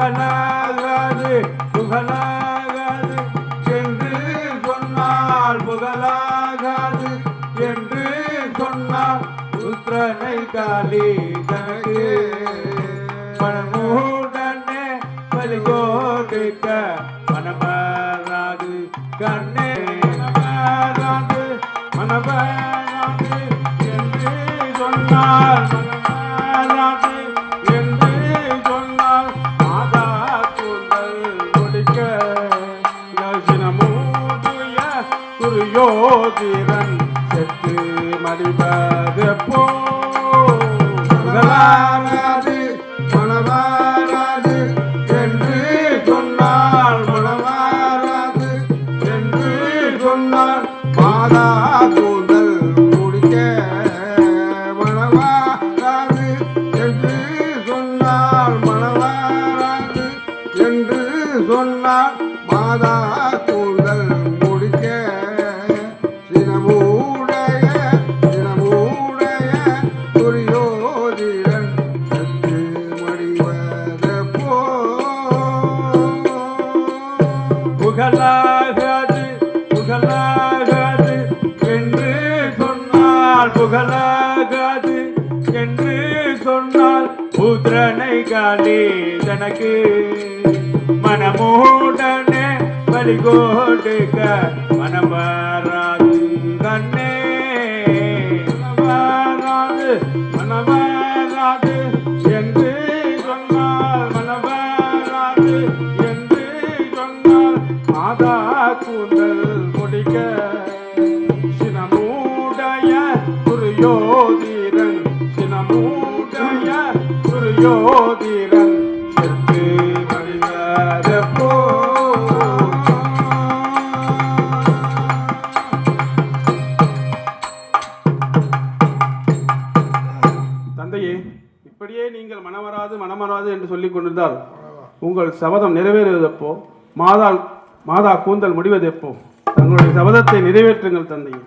புகழாகாது புகழாகாது என்று சொன்னால் புகழாகாது என்று சொன்னால் புத்திரனை காலி தனக்கு பணமோ பலி கொடுக்க மனமாறாது கண்ணே மனமாறாது மனமாறாது என்று சொன்னால் மனமாறாது என்று சொன்னால் மாதா கூந்தல் முடிக்க யோசினமூடிய துரியோதிரன் செத்து மடிபது. மனவாராது என்று சொன்னால் மனவாராது என்று சொன்னால் மாதா கூந்தல் முடிக்க சினமூடைய சினமூடைய துரியோதிரன் செத்து மடிவதப்போ புகழாகாது புகழாகாது என்று சொன்னால் புகழாகாது சொன்னால் காலே தனக்கு மனமூடனே பலி கொடுக்க மனம் வராது கண்ணே. மனமாராது மனமாராது என்று சொன்னால் மனமாராது என்று சொன்னால் மாதா கூந்தல் முடிக்க சினமூடைய குருயோதிரன் சினமூடைய துரியோதிரன் செத்து மடிவதப்போ தந்தையே இப்படியே நீங்கள் மனவராது மனமராது என்று சொல்லிக் கொண்டிருந்தால் உங்கள் சபதம் நிறைவேறுவதெப்போ? மாதா மாதா கூந்தல் முடிவதெப்போ? தங்களுடைய சபதத்தை நிறைவேற்றுங்கள் தந்தையே.